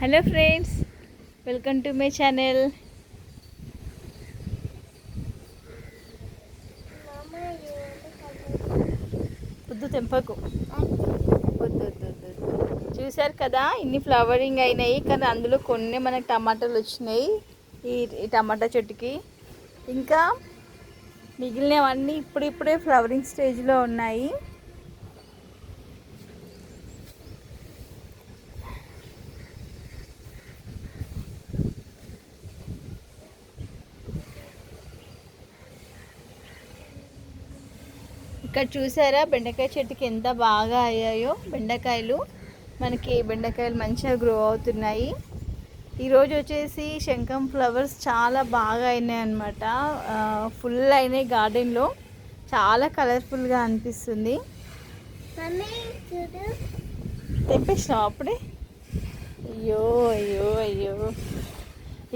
Hello friends welcome to my channel. వద్దు తెంపకు. వద్దు వద్దు వద్దు. చూశారు కదా ఇన్ని ఫ్లవరింగ్ అయినాయి కానీ అందులో కొన్ని మనకి టమాటాలు వచ్చినాయి ఈ ఈ టమాటా చెట్టుకి. ఇంకా మిగిలినవన్నీ ఇప్పుడిప్పుడే ఫ్లవరింగ్ స్టేజ్లో ఉన్నాయి. ఇక్కడ చూసారా? బెండకాయ చెట్టుకి ఎంత బాగా అయ్యాయో బెండకాయలు. మనకి బెండకాయలు మంచిగా గ్రో అవుతున్నాయి. ఈరోజు వచ్చేసి శంఖం ఫ్లవర్స్ చాలా బాగా అయినాయి అనమాట ఫుల్ అయినాయి గార్డెన్లో చాలా కలర్ఫుల్గా అనిపిస్తుంది. తెంపేసినావు అప్పుడే? అయ్యో అయ్యో అయ్యో.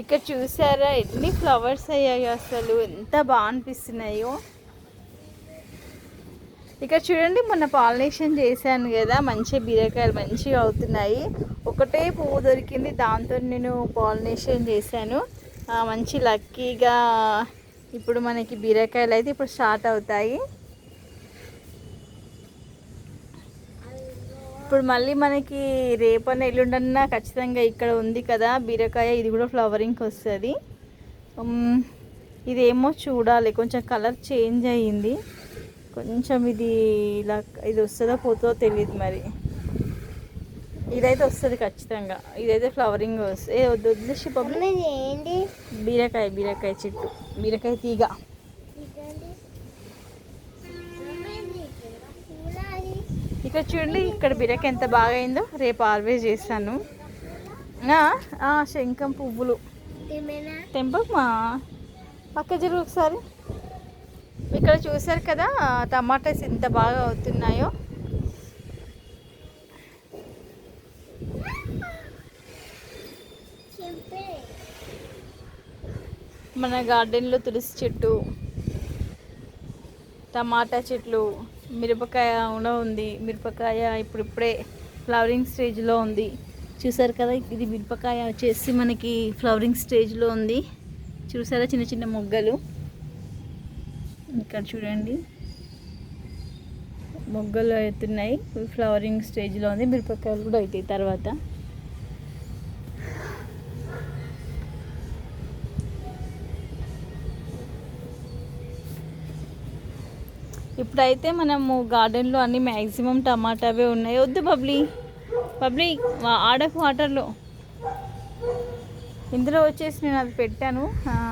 ఇక్కడ చూసారా? ఎన్ని ఫ్లవర్స్ అయ్యాయో అసలు? ఎంత బాగా అనిపిస్తున్నాయో. ఇక్కడ చూడండి మొన్న పాలినేషన్ చేశాను కదా మంచి బీరకాయలు మంచిగా అవుతున్నాయి. ఒకటే పువ్వు దొరికింది దాంతో నేను పాలినేషన్ చేశాను. మంచి లక్కీగా ఇప్పుడు మనకి బీరకాయలు అయితే ఇప్పుడు స్టార్ట్ అవుతాయి. ఇప్పుడు మళ్ళీ మనకి రేపన్న ఎల్లుండన్నా ఖచ్చితంగా ఇక్కడ ఉంది కదా బీరకాయ ఇది కూడా ఫ్లవరింగ్కి వస్తుంది. ఇదేమో చూడాలి కొంచెం కలర్ చేంజ్ అయ్యింది. కొంచెం ఇది ఇలా ఇది వస్తుందో పోతుందో తెలియదు మరి. ఇదైతే వస్తుంది ఖచ్చితంగా. ఇదైతే ఫ్లవరింగ్ వస్తుంది. ఏ వద్దు వదిలేసి ఏంటి? బీరకాయ బీరకాయ చెట్టు. బీరకాయ తీగ. ఇక్కడ చూడండి ఇక్కడ బీరకాయ ఎంత బాగా అయిందో రేపు ఆల్వేస్ చేస్తాను. శంఖం పువ్వులు. తెంపమ్మా. పక్క జరుగు ఒకసారి. ఇక్కడ చూసారు కదా టమాటాస్ ఎంత బాగా అవుతున్నాయో. మన గార్డెన్లో తులసి చెట్టు టమాటా చెట్లు మిరపకాయ కూడా ఉంది మిరపకాయ ఇప్పుడిప్పుడే ఫ్లవరింగ్ స్టేజ్లో ఉంది. చూసారు కదా ఇది మిరపకాయ వచ్చేసి మనకి ఫ్లవరింగ్ స్టేజ్లో ఉంది. చూసారా చిన్న చిన్న మొగ్గలు? ఇక్కడ చూడండి. మొగ్గలు అవుతున్నాయి ఫ్లవరింగ్ స్టేజ్లో ఉంది. మిరపకాయలు కూడా అవుతాయి తర్వాత. ఇప్పుడైతే మనము గార్డెన్లో అన్ని మ్యాక్సిమం టమాటావే ఉన్నాయి. వద్దు బబ్లీ. బబ్లీ ఆడకు వాటర్లో ఇందులో వచ్చేసి నేను అది పెట్టాను. ఆ,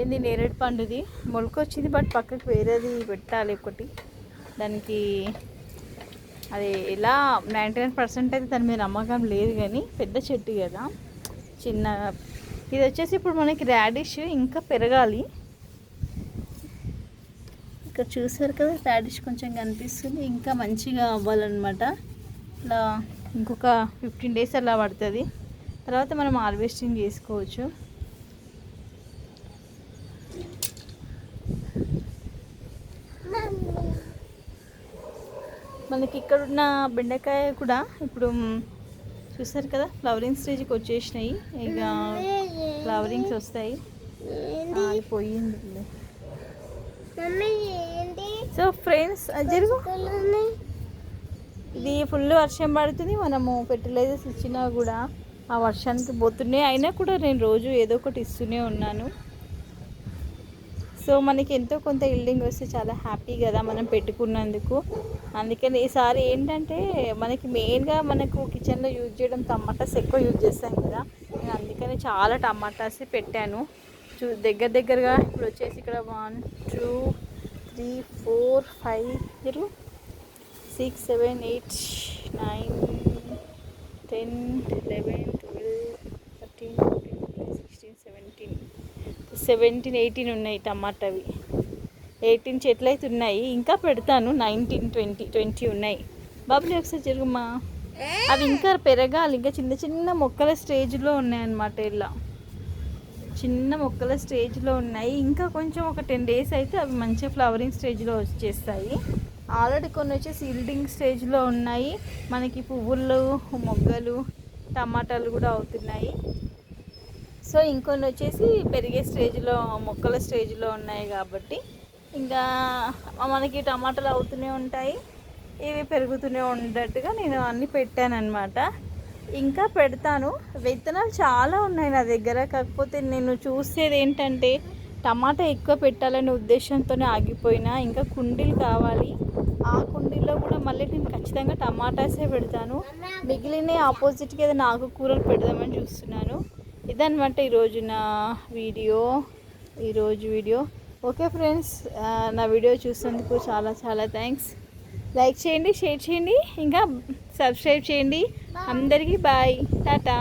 ఏంది నేరేడు పండుది? మొలకొచ్చింది బట్ పక్కకు వేరేది పెట్టాలి ఒకటి. దానికి అది ఎలా నైంటీ నైన్ పర్సెంట్ అయితే దాని మీద నమ్మకం లేదు కానీ పెద్ద చెట్టు కదా. చిన్న ఇది వచ్చేసి ఇప్పుడు మనకి రాడిష్ ఇంకా పెరగాలి. ఇక్కడ చూసారు కదా రాడిష్ కొంచెం కనిపిస్తుంది. ఇంకా మంచిగా అవ్వాలన్నమాట. ఇట్లా ఇంకొక ఫిఫ్టీన్ డేస్ అలా పడుతుంది. తర్వాత మనం హార్వెస్టింగ్ చేసుకోవచ్చు. మనకి ఇక్కడ ఉన్న బెండకాయ కూడా ఇప్పుడు చూసారు కదా ఫ్లవరింగ్ స్టేజ్కి వచ్చేసినాయి. ఇక ఫ్లవరింగ్స్ వస్తాయి. పోయింది సో ఫ్రెండ్స్ జరుగు. ఇది ఫుల్ వర్షం పడుతుంది మనము ఫెర్టిలైజర్స్ ఇచ్చినా కూడా ఆ వర్షానికి పోతున్నాయి. అయినా కూడా నేను రోజు ఏదో ఒకటి ఇస్తూనే ఉన్నాను. సో మనకి ఎంతో కొంత ఇల్డింగ్ వస్తే చాలా హ్యాపీ కదా మనం పెట్టుకున్నందుకు. అందుకని ఈసారి ఏంటంటే మనకి మెయిన్గా మనకు కిచెన్లో యూజ్ చేయడం టమాటాస్ ఎక్కువ యూజ్ చేస్తాం కదా. నేను అందుకని చాలా టమాటాస్ పెట్టాను. చూ దగ్గర దగ్గరగా ఇప్పుడు వచ్చేసి ఇక్కడ one two three four five six seven eight nine ten eleven seventeen eighteen ఉన్నాయి టమాటావి. ఎయిటీన్ చెట్లు అయితే ఉన్నాయి ఇంకా పెడతాను. నైన్టీన్ ట్వంటీ ట్వంటీ ఉన్నాయి. బాబులు ఒకసారి జరుగుమా? అవి ఇంకా పెరగాలి. ఇంకా చిన్న చిన్న మొక్కల స్టేజ్లో ఉన్నాయన్నమాట ఇలా. చిన్న మొక్కల స్టేజ్లో ఉన్నాయి. ఇంకా కొంచెం ఒక టెన్ డేస్ అయితే అవి మంచిగా ఫ్లవరింగ్ స్టేజ్లో వచ్చేస్తాయి. ఆల్రెడీ కొన్ని వచ్చేసి సీల్డింగ్ స్టేజ్లో ఉన్నాయి. మనకి పువ్వులు మొగ్గలు టమాటాలు కూడా అవుతున్నాయి. సో ఇంకొన్ని వచ్చేసి పెరిగే స్టేజ్లో మొక్కల స్టేజ్లో ఉన్నాయి కాబట్టి ఇంకా మనకి టమాటాలు అవుతూనే ఉంటాయి. ఇవి పెరుగుతూనే ఉండేట్టుగా నేను అన్నీ పెట్టానమాట ఇంకా పెడతాను. విత్తనాలు చాలా ఉన్నాయి నా దగ్గర. కాకపోతే నేను చూసేది ఏంటంటే టమాటా ఎక్కువ పెట్టాలనే ఉద్దేశంతోనే ఆగిపోయినా. ఇంకా కుండీలు కావాలి. ఆ కుండీలో కూడా మళ్ళీ నేను ఖచ్చితంగా టమాటాసే పెడతాను. మిగిలిన ఆపోజిట్గా ఏదైనా ఆకుకూరలు పెడదామని చూస్తున్నాను. ఇదనమాట ఈరోజు నా వీడియో ఈరోజు వీడియో. ఓకే ఫ్రెండ్స్ నా వీడియో చూసినందుకు చాలా చాలా థ్యాంక్స్. లైక్ చేయండి షేర్ చేయండి ఇంకా సబ్స్క్రైబ్ చేయండి. అందరికీ బాయ్. టాటా.